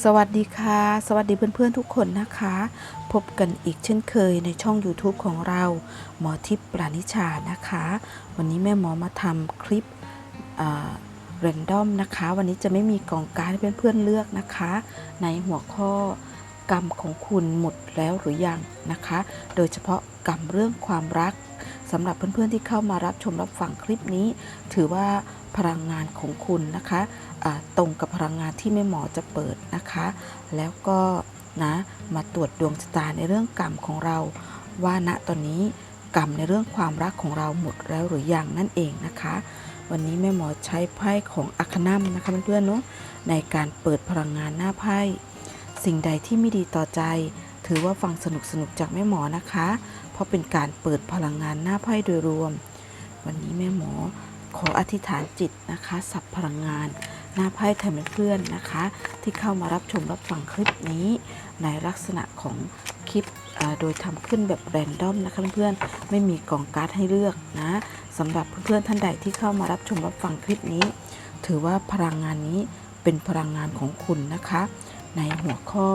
สวัสดีค่ะ สวัสดีเพื่อนๆทุกคนนะคะ พบกันอีกเช่นเคยในช่อง YouTube ของเรา หมอทิพย์ปราณิชานะคะ วันนี้แม่หมอมาทำคลิปเรนดอมนะคะ วันนี้จะไม่มีกล่องการให้เพื่อนๆเลือกนะคะ ในหัวข้อกรรมของคุณหมดแล้วหรือยังนะคะ โดยเฉพาะกรรมเรื่องความรักสำหรับเพื่อนๆที่เข้ามารับชมรับฟังคลิปนี้ ถือว่า พลังงานของคุณนะคะอ่าตรงกับพลังงานที่แม่หมอจะเปิดนะคะ แล้วก็นะมาตรวจดวงชะตาในเรื่องกรรมของเรา ว่าณตอนนี้กรรมในเรื่องความรักของเราหมดแล้วหรือยังนั่นเองนะคะ วันนี้แม่หมอใช้ไพ่ของอัคนัมนะคะเพื่อนๆเนาะในการเปิดพลังงานหน้าไพ่ สิ่งใดที่ไม่ดีต่อใจ ถือว่าฟังสนุกๆจากแม่หมอนะคะ เพราะเป็นการเปิดพลังงานหน้าไพ่โดยรวม วันนี้แม่หมอ ขออธิษฐานจิตนะคะสับพลังงานหน้าไพ่แทนเพื่อนนะคะ ที่เข้ามารับชมรับฟังคลิปนี้ ในลักษณะของคลิปโดยทำขึ้นแบบแรนดอมนะคะเพื่อนๆไม่มีกล่องการ์ดให้เลือกนะสำหรับเพื่อนๆท่านใดที่เข้ามารับชมรับฟังคลิปนี้ ถือว่าพลังงานนี้เป็นพลังงานของคุณนะคะ ในหัวข้อ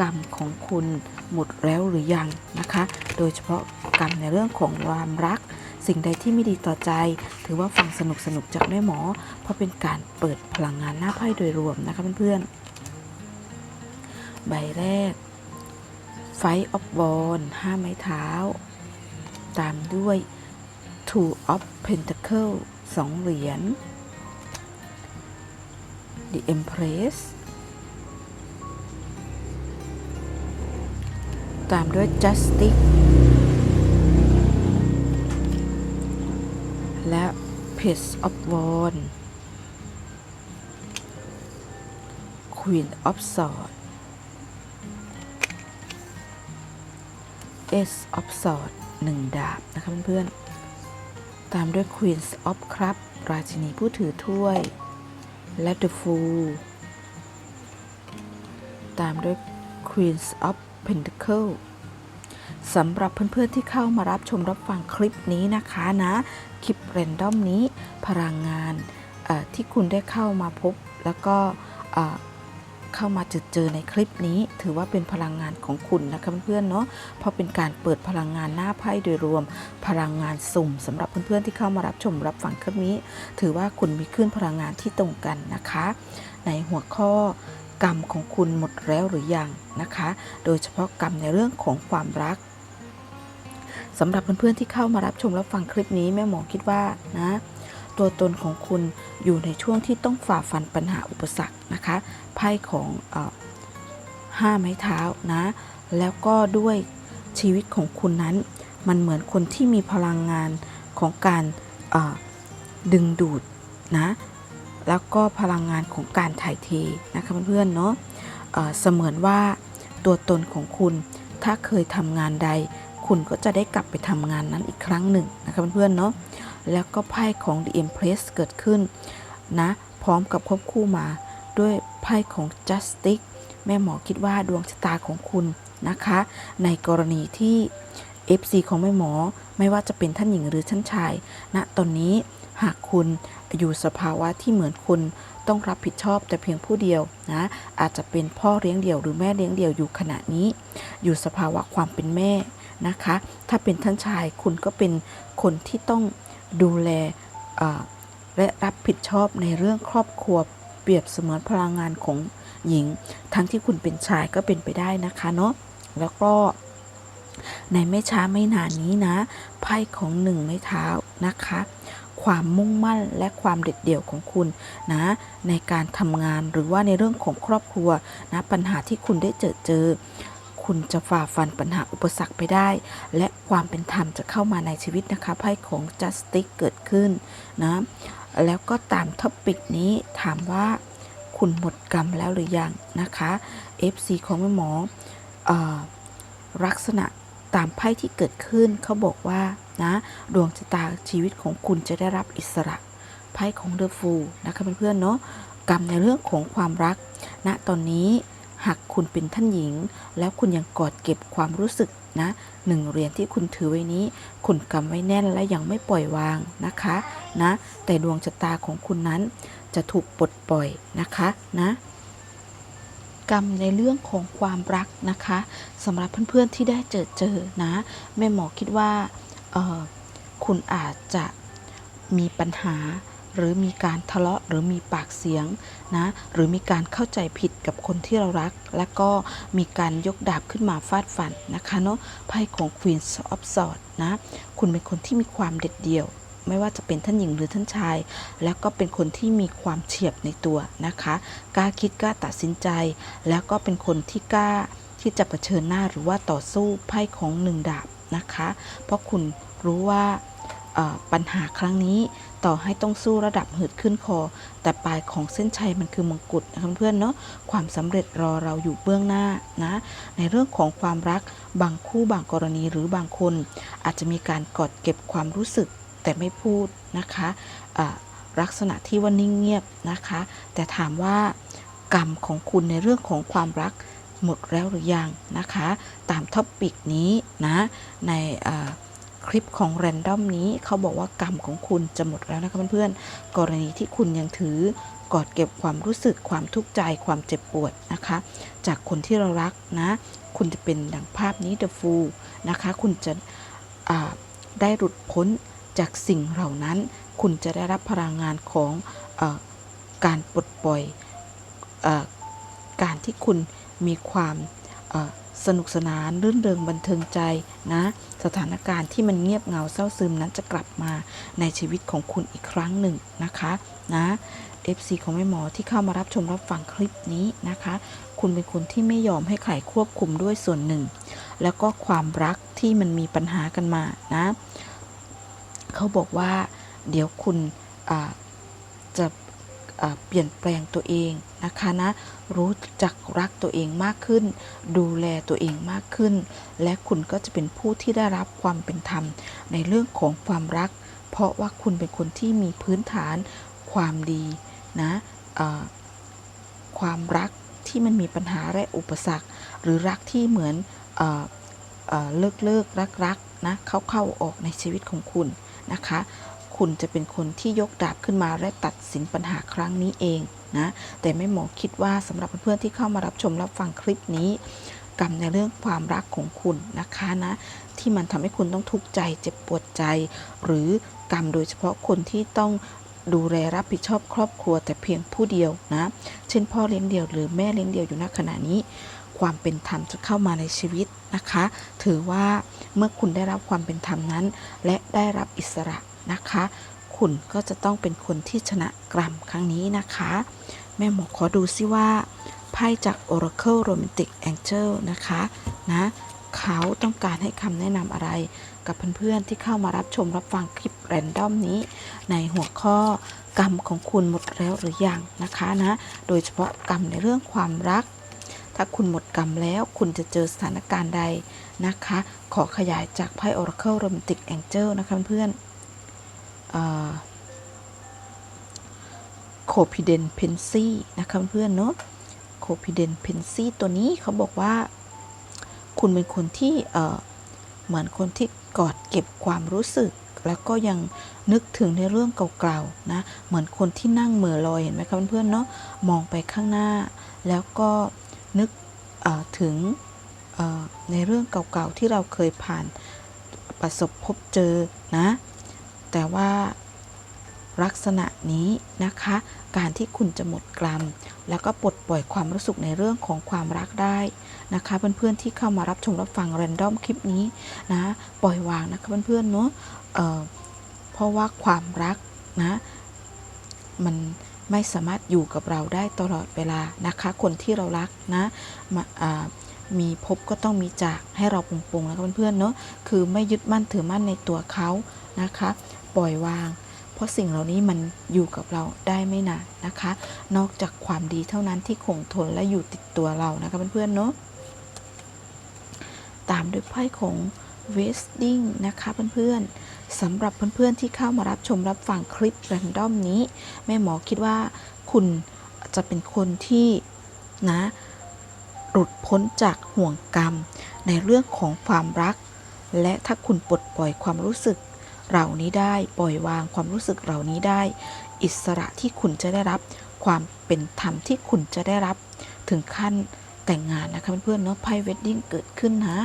กรรมของคุณหมดแล้วหรือยังนะคะ โดยเฉพาะกรรมในเรื่องของความรัก สิ่งใดที่ไม่ดีต่อใจ ถือว่าฟังสนุกสนุกๆจากแม่หมอ เพราะเป็นการเปิดพลังงานหน้าไพ่โดยรวมนะคะเพื่อนๆ ใบแรก Fight of w a n d ห้าไม้เท้า ตามด้วย Two of Pentacle สองเหรียญ The Empress ตามด้วย Justice Page of Wands Queen of Swords Ace of Swords หนึ่งดาบ นะคะเพื่อนๆ ตามด้วย Queen of Cup ราชินีผู้ถือถ้วย และ The Fool ตามด้วย Queen of Pentacle สำหรับเพื่อนๆที่เข้ามารับชมรับฟังคลิปนี้นะคะนะคลิปเรนดอมนี้พลังงานที่คุณได้เข้ามาพบ แล้วก็เข้ามาเจอเจอในคลิปนี้ ถือว่าเป็นพลังงานของคุณนะคะเพื่อนๆเนาะเพราะเป็นการเปิดพลังงานหน้าไพ่โดยรวม พลังงานสุ่มสำหรับเพื่อนๆที่เข้ามารับชมรับฟังคลิปนี้ ถือว่าคุณมีคลื่นพลังงานที่ตรงกันนะคะ ในหัวข้อ กรรมของคุณหมดแล้วหรือยังนะคะ โดยเฉพาะกรรมในเรื่องของความรักสำหรับเพื่อนๆที่เข้ามารับชมรับฟังคลิปนี้แม่หมอคิดว่านะตัวตนของคุณอยู่ในช่วงที่ต้องฝ่าฟันปัญหาอุปสรรคนะคะไพ่ของห้าไม้เท้านะแล้วก็ด้วยชีวิตของคุณนั้น มันเหมือนคนที่มีพลังงานของการดึงดูดนะ แล้วก็พลังงานของการถ่ายเทนะคะเพื่อนๆเนาะเสมือนว่าตัวตนของคุณถ้าเคยทำงานใด คุณก็จะได้กลับไปทำงานนั้นอีกครั้งหนึ่งนะคะเพื่อนๆเนาะแล้วก็ไพ่ของ The Empress เกิดขึ้นนะพร้อมกับควบคู่มาด้วยไพ่ของ Justice แม่หมอคิดว่าดวงชะตาของคุณนะคะ ในกรณีที่ FC ของแม่หมอไม่ว่าจะเป็นท่านหญิงหรือท่านชายณนะตอนนี้หากคุณ อยู่สภาวะที่เหมือนคุณต้องรับผิดชอบแต่เพียงผู้เดียวนะอาจจะเป็นพ่อเลี้ยงเดี่ยวหรือแม่เลี้ยงเดี่ยวอยู่ขณะนี้ อยู่สภาวะความเป็นแม่นะคะ ถ้าเป็นท่านชายคุณก็เป็นคนที่ต้องดูแลและรับผิดชอบในเรื่องครอบครัวเปรียบเสมือนพลังงานของหญิง ทั้งที่คุณเป็นชายก็เป็นไปได้นะคะเนาะแล้วก็ในไม่ช้าไม่นานนี้นะไพ่ของหนึ่งไม้เท้านะคะ ความมุ่งมั่นและความเด็ดเดี่ยวของคุณนะในการทำงานหรือว่าในเรื่องของครอบครัวนะปัญหาที่คุณได้เจอเจอ คุณจะฝ่าฟันปัญหาอุปสรรคไปได้ และความเป็นธรรมจะเข้ามาในชีวิตนะคะไพ่ของ justice เกิดขึ้นนะแล้วก็ตามท็อปิกนี้ถามว่าคุณหมดกรรมแล้วหรือยังนะคะ FC ของแม่หมอเออลักษณะ ตามไพ่ที่เกิดขึ้นเขาบอกว่านะดวงชะตาชีวิตของคุณจะได้รับอิสระไพ่ของเดอะฟูนะคะเพื่อนๆเนาะกรรมในเรื่องของความรักณนะตอนนี้หากคุณเป็นท่านหญิง แล้วคุณยังกอดเก็บความรู้สึกนะหนึ่งเหรียญที่คุณถือไว้นี้ คุณกำไว้แน่นและยังไม่ปล่อยวางนะคะนะแต่ดวงชะตาของคุณนั้นจะถูกปลดปล่อยนะคะนะ กรรมในเรื่องของความรักนะคะสำหรับเพื่อนๆที่ได้เจอเจอนะแม่หมอคิดว่าคุณอาจจะมีปัญหา หรือมีการทะเลาะหรือมีปากเสียงนะหรือมีการเข้าใจผิดกับคนที่เรารัก และก็มีการยกดาบขึ้นมาฟาดฟันนะคะเนาะไพ่ของ Queen of Swords นะคุณเป็นคนที่มีความเด็ดเดี่ยว ไม่ว่าจะเป็นท่านหญิงหรือท่านชาย แล้วก็เป็นคนที่มีความเฉียบในตัวนะคะกล้าคิดกล้าตัดสินใจ แล้วก็เป็นคนที่กล้าที่จะเผชิญหน้าหรือว่าต่อสู้ไพ่ของหนึ่งดาบนะคะ เพราะคุณรู้ว่าปัญหาครั้งนี้ต่อให้ต้องสู้ระดับหืดขึ้นคอ แต่ปลายของเส้นชัยมันคือมงกุฎนะคะเพื่อนเนาะความสำเร็จรอเราอยู่เบื้องหน้านะในเรื่องของความรักบางคู่บางกรณีหรือบางคน อาจจะมีการกอดเก็บความรู้สึก แต่ไม่พูดนะคะลักษณะที่ว่านิ่งเงียบนะคะ แต่ถามว่ากรรมของคุณในเรื่องของความรักหมดแล้วหรือยังนะคะ ตามท็อปปิกนี้นะในคลิปของแรนดอมนี้เขาบอกว่ากรรมของคุณจะหมดแล้วนะคะเพื่อนๆกรณีที่คุณยังถือกอดเก็บความรู้สึกความทุกข์ใจความเจ็บปวดนะคะ จากคนที่เรารักนะ คุณจะเป็นดังภาพนี้ The Fool นะคะ คุณจะได้หลุดพ้น จากสิ่งเหล่านั้น คุณจะได้รับพลังงานของอการปลดปล่อยอการที่คุณมีความสนุกสนานรื่นเริงบันเทิงใจนะ สถานการณ์ที่มันเงียบเหงาเศร้าซึมนั้นจะกลับมาในชีวิตของคุณอีกครั้งหนึ่งนะคะนะ FC ของแม่หมอที่เข้ามารับชมรับฟังคลิปนี้นะคะ คุณเป็นคนที่ไม่ยอมให้ใครควบคุมด้วยส่วนหนึ่ง แล้วก็ความรักที่มันมีปัญหากันมานะ เขาบอกว่า เดี๋ยวคุณจะเปลี่ยนแปลงตัวเองนะคะนะ รู้จักรักตัวเองมากขึ้น ดูแลตัวเองมากขึ้น และคุณก็จะเป็นผู้ที่ได้รับความเป็นธรรม ในเรื่องของความรัก เพราะว่าคุณเป็นคนที่มีพื้นฐานความดีนะความรักที่มันมีปัญหาและอุปสรรค หรือรักที่เหมือนอเลิกเลิกรักรักนะเข้าเข้าออกในชีวิตของคุณ นะคะ คุณจะเป็นคนที่ยกดาบขึ้นมาและตัดสินปัญหาครั้งนี้เองนะ แต่ไม่หมอคิดว่าสำหรับเพื่อนๆที่เข้ามารับชมรับฟังคลิปนี้กรรมในเรื่องความรักของคุณนะคะนะ ที่มันทำให้คุณต้องทุกข์ใจเจ็บปวดใจ หรือกรรมโดยเฉพาะคนที่ต้องดูแลรับผิดชอบครอบครัวแต่เพียงผู้เดียวนะ เช่นพ่อเลี้ยงเดี่ยวหรือแม่เลี้ยงเดี่ยวอยู่ณขณะนี้ ความเป็นธรรมจะเข้ามาในชีวิตนะคะ ถือว่าเมื่อคุณได้รับความเป็นธรรมนั้น และได้รับอิสระนะคะ คุณก็จะต้องเป็นคนที่ชนะกรรมครั้งนี้นะคะ แม่หมอขอดูซิว่าไพ่จาก Oracle Romantic Angel นะคะนะเขาต้องการให้คำแนะนำอะไรกับเพื่อนๆที่เข้ามารับชมรับฟังคลิปแรนดอมนี้ ในหัวข้อกรรมของคุณหมดแล้วหรือยังนะคะนะ โดยเฉพาะกรรมในเรื่องความรัก ถ้าคุณหมดกรรมแล้วคุณจะเจอสถานการณ์ใดนะคะ ขอขยายจากไพ่ Oracle Romantic Angel นะคะเพื่อนโคพิเดนเพนซี่นะคะเพื่อนเนาะโคพิเดนเพนซี่ตัวนี้เขาบอกว่า คุณเป็นคนที่เอ่อเหมือนคนที่กอดเก็บความรู้สึก แล้วก็ยังนึกถึงในเรื่องเก่าๆนะเหมือนคนที่นั่งเหม่อลอยเห็นไหมคะเพื่อนๆเนาะมองไปข้างหน้า แล้วก็ นึกถึงในเรื่องเก่าๆที่เราเคยผ่านประสบพบเจอนะ แต่ว่าลักษณะนี้นะคะ การที่คุณจะหมดกรรม แล้วก็ปลดปล่อยความรู้สึกในเรื่องของความรักได้นะคะ เพื่อนๆที่เข้ามารับชมรับฟังแรนดอมคลิปนี้นะปล่อยวางนะคะเพื่อนๆเนาะเเพราะว่าความรักนะมัน ไม่สามารถอยู่กับเราได้ตลอดเวลานะคะ คนที่เรารักนะมามีพบก็ต้องมีจากให้เราปรุงๆนะคะเพื่อนๆเนาะคือไม่ยึดมั่นถือมั่นในตัวเขานะคะ ปล่อยวาง เพราะสิ่งเหล่านี้มันอยู่กับเราได้ไม่นานนะคะ นอกจากความดีเท่านั้นที่คงทนและอยู่ติดตัวเรานะคะเพื่อนๆเนาะตามด้วยไพ่ของ Vesting นะคะเพื่อนๆสำหรับเพื่อนๆที่เข้ามารับชมรับฟังคลิปแรนดอมนี้ แม่หมอคิดว่าคุณจะเป็นคนที่นะหลุดพ้นจากห่วงกรรม ในเรื่องของความรัก และถ้าคุณปลดปล่อยความรู้สึกเหล่านี้ได้ปล่อยวางความรู้สึกเหล่านี้ได้ อิสระที่คุณจะได้รับความเป็นธรรมที่คุณจะได้รับถึงขั้นแต่งงานนะคะเพื่อนๆเนาะไพ่เวดดิ้งเกิดขึ้นนะ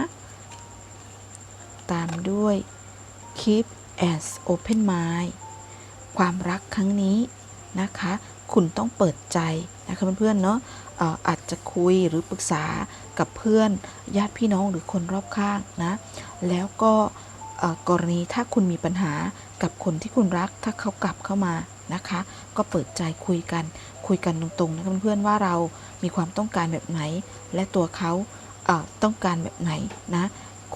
ตามด้วย keep as open mind ความรักครั้งนี้นะคะ คุณต้องเปิดใจนะคะเพื่อนๆเนาะอาจจะคุยหรือปรึกษากับเพื่อนญาติพี่น้องหรือคนรอบข้างนะ แล้วก็กรณีถ้าคุณมีปัญหากับคนที่คุณรักถ้าเขากลับเข้ามานะคะ ก็เปิดใจคุยกันคุยกันตรงๆนะคะเพื่อนๆว่าเรามีความต้องการแบบไหน และตัวเขาต้องการแบบไหนนะ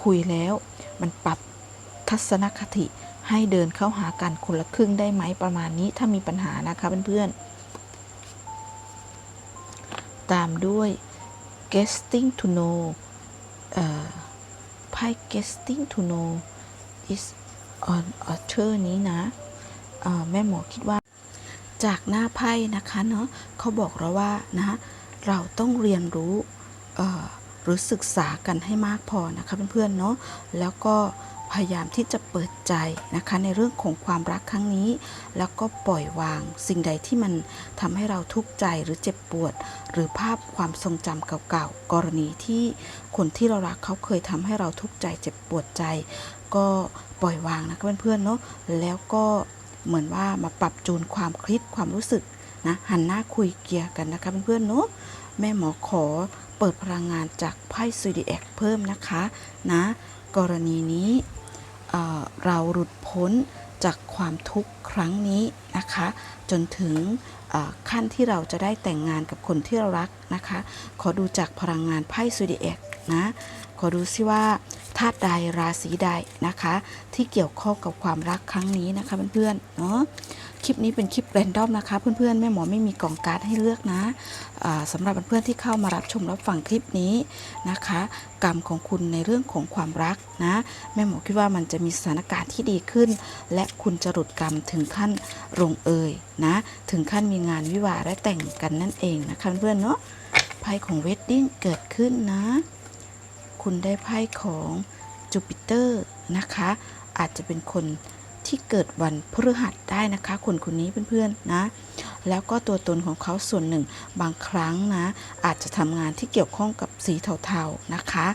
คุยแล้ว มันปรับทัศนคติให้เดินเข้าหากันคนละครึ่งได้ไหมประมาณนี้ถ้ามีปัญหานะคะเพื่อนๆ ตามด้วย getting to know เอ่อไพ่ getting to know is on author นี้นะแม่หมอคิดว่า จากหน้าไพ่นะคะเนาะเขาบอกเราว่านะเราต้องเรียนรู้ หรือศึกษากันให้มากพอนะคะเพื่อนๆเนาะแล้วก็พยายามที่จะเปิดใจนะคะในเรื่องของความรักครั้งนี้ แล้วก็ปล่อยวางสิ่งใดที่มันทำให้เราทุกข์ใจหรือเจ็บปวด หรือภาพความทรงจำเก่าๆกรณีที่คนที่เรารักเขาเคยทำให้เราทุกข์ใจเจ็บปวดใจ ก็ปล่อยวางนะคะเพื่อนๆเนาะแล้วก็เหมือนว่ามาปรับจูนความคิดความรู้สึกนะหันหน้าคุยเกียร์กันนะคะเพื่อนๆเนาะแม่หมอขอ เปิดพลังงานจากไพ่ซูดิแอคเพิ่มนะคะนะกรณีนี้เเราหลุดพ้นจากความทุกข์ครั้งนี้นะคะ จนถึงขั้นที่เราจะได้แต่งงานกับคนที่เรารักนะคะ ขอดูจากพลังงานไพ่ซูดิแอคนะ ขอดูซิว่าธาตุใดราศีใดนะคะ ที่เกี่ยวข้องกับความรักครั้งนี้นะคะเพื่อนๆเนาะคลิปนี้เป็นคลิปแรนดอมนะคะ เพื่อนๆแม่หมอไม่มีกล่องการ์ดให้เลือกนะอ่าสำหรับเพื่อนๆที่เข้ามารับชมรับฟังคลิปนี้นะคะ กรรมของคุณในเรื่องของความรักนะแม่หมอคิดว่ามันจะมีสถานการณ์ที่ดีขึ้น และคุณจะหลุดกรรมถึงขั้นลงเอยนะ ถึงขั้นมีงานวิวาห์และแต่งกันนั่นเองนะคะเพื่อนๆเนาะไพ่ของเวดดิ้งเกิดขึ้นนะ คุณได้ไพ่ของจูปิเตอร์นะคะ อาจจะเป็นคนที่เกิดวันพฤหัสได้นะคะ คนคนนี้เพื่อนๆนะ แล้วก็ตัวตนของเขาส่วนหนึ่งบางครั้งนะ อาจจะทำงานที่เกี่ยวข้องกับสีเทาๆนะคะ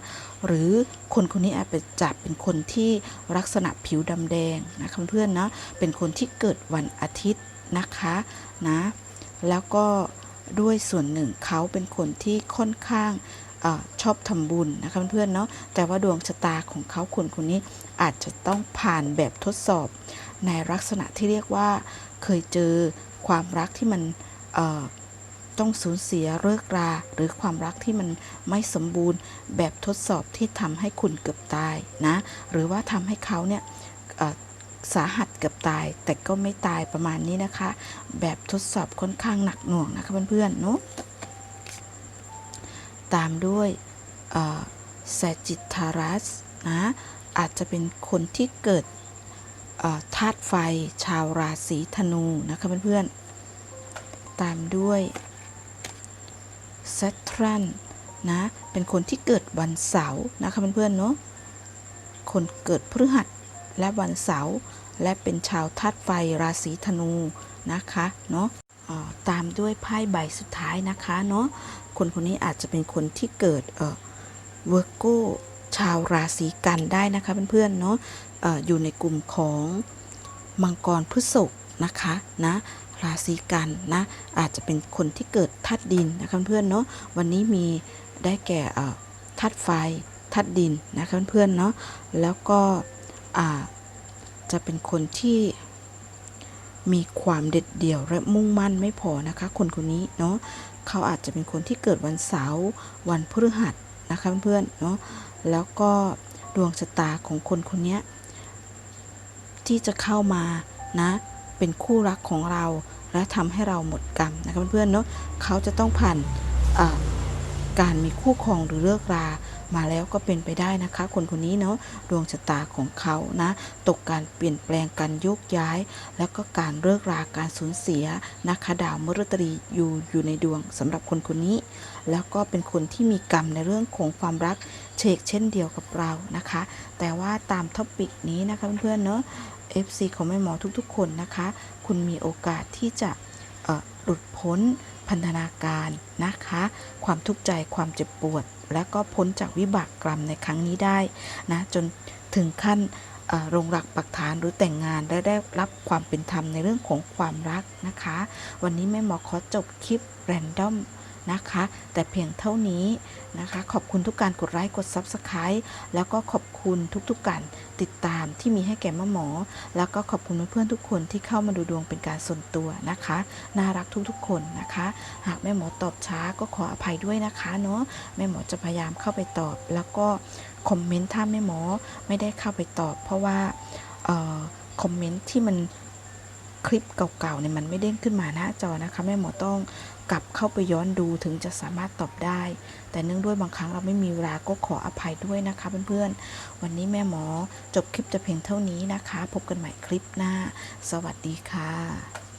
หรือคนคนนี้อาจจะเป็นคนที่ลักษณะผิวดำแดงนะคะเพื่อนๆนะเป็นคนที่เกิดวันอาทิตย์นะคะนะ แล้วก็ด้วยส่วนหนึ่งเขาเป็นคนที่ค่อนข้าง อชอบทำบุญนะคะเพื่อนๆเนาะแต่ว่าดวงชะตาของเขาคนคนนี้อาจจะต้องผ่านแบบทดสอบ ในลักษณะที่เรียกว่า เคยเจอความรักที่มันต้องสูญเสียเลิกรา หรือความรักที่มันไม่สมบูรณ์แบบทดสอบที่ทำให้คุณเกือบตายนะหรือว่าทำให้เขาเนี่ยสาหัสเกือบตาย แต่ก็ไม่ตายประมาณนี้นะคะ แบบทดสอบค่อนข้างหนักหน่วงนะคะเพื่อนๆเนาะ ตามด้วยแซจิทารัสนะอาจจะเป็นคนที่เกิดธาตุไฟชาวราศีธนูนะคะเพื่อนๆ ตามด้วยเซทรันนะ เป็นคนที่เกิดวันเสาร์นะคะเพื่อนๆเนาะ คนเกิดพฤหัสและวันเสาร์และเป็นชาวธาตุไฟราศีธนูนะคะเนาะตามด้วยไพ่ใบสุดท้ายนะคะเนาะ คนคนนี้อาจจะเป็นคนที่เกิดเอ่อเวอร์โกชาวราศีกันได้นะคะเพื่อนๆเนาะอออยู่ในกลุ่มของมังกรพฤษภนะคะนะราศีกันนะอาจจะเป็นคนที่เกิดธาตุดินนะคะเพื่อนๆเนาะวันนี้มีได้แก่ธาตุไฟธาตุดินนะคะเพื่อนๆเนาะแล้วก็จะเป็นคนที่มีความเด็ดเดี่ยวและมุ่งมั่นไม่พอนะคะ คนคนนี้เนาะ เขาอาจจะเป็นคนที่เกิดวันเสาร์วันพฤหัสนะคะเพื่อนๆเนาะแล้วก็ดวงชะตาของคนคนนี้ที่จะเข้ามานะ เป็นคู่รักของเรา และทำให้เราหมดกรรมนะคะเพื่อนๆเนาะเขาจะต้องผ่านการมีคู่ครองหรือเลิกรา มาแล้วก็เป็นไปได้นะคะ คนคนนี้เนาะดวงชะตาของเขานะ ตกการเปลี่ยนแปลงการโยกย้าย แล้วก็การเลิกราการสูญเสียนะคะดาวมฤตรีอยู่อยู่ในดวงสำหรับคนคนนี้ แล้วก็เป็นคนที่มีกรรมในเรื่องของความรักเชกเช่นเดียวกับเรานะคะ แต่ว่าตามท็อปิกนี้นะคะเพื่อนๆเนาะ FC ของแม่หมอทุกๆ คนนะคะ คุณมีโอกาสที่จะหลุดพ้นพันธนาการนะคะ ความทุกข์ใจความเจ็บปวด และก็พ้นจากวิบากกรรมในครั้งนี้ได้นะจนถึงขั้นเอ่อลงหลักปักฐานหรือแต่งงานและได้รับความเป็นธรรมในเรื่องของความรักนะคะ วันนี้แม่หมอขอจบคลิปแรนดอม นะคะ แต่เพียงเท่านี้นะคะ ขอบคุณทุกการกดไลค์กด Subscribe แล้วก็ขอบคุณทุกๆการติดตามที่มีให้แก่แม่หมอ แล้วก็ขอบคุณเพื่อนๆทุกคนที่เข้ามาดูดวงเป็นการส่วนตัวนะคะ น่ารักทุกๆคนนะคะ หากแม่หมอตอบช้าก็ขออภัยด้วยนะคะเนาะแม่หมอจะพยายามเข้าไปตอบ แล้วก็คอมเมนต์ถ้าแม่หมอไม่ได้เข้าไปตอบ เพราะว่าออคอมเมนต์ที่มันคลิปเก่าๆเนี่ยมันไม่เด้งขึ้นมาหน้าจอนะคะ แม่หมอต้อง กลับเข้าไปย้อนดูถึงจะสามารถตอบได้ แต่เนื่องด้วยบางครั้งเราไม่มีเวลาก็ขออภัยด้วยนะคะเพื่อนๆ วันนี้แม่หมอจบคลิปจะเพียงเท่านี้นะคะ พบกันใหม่คลิปหน้า สวัสดีค่ะ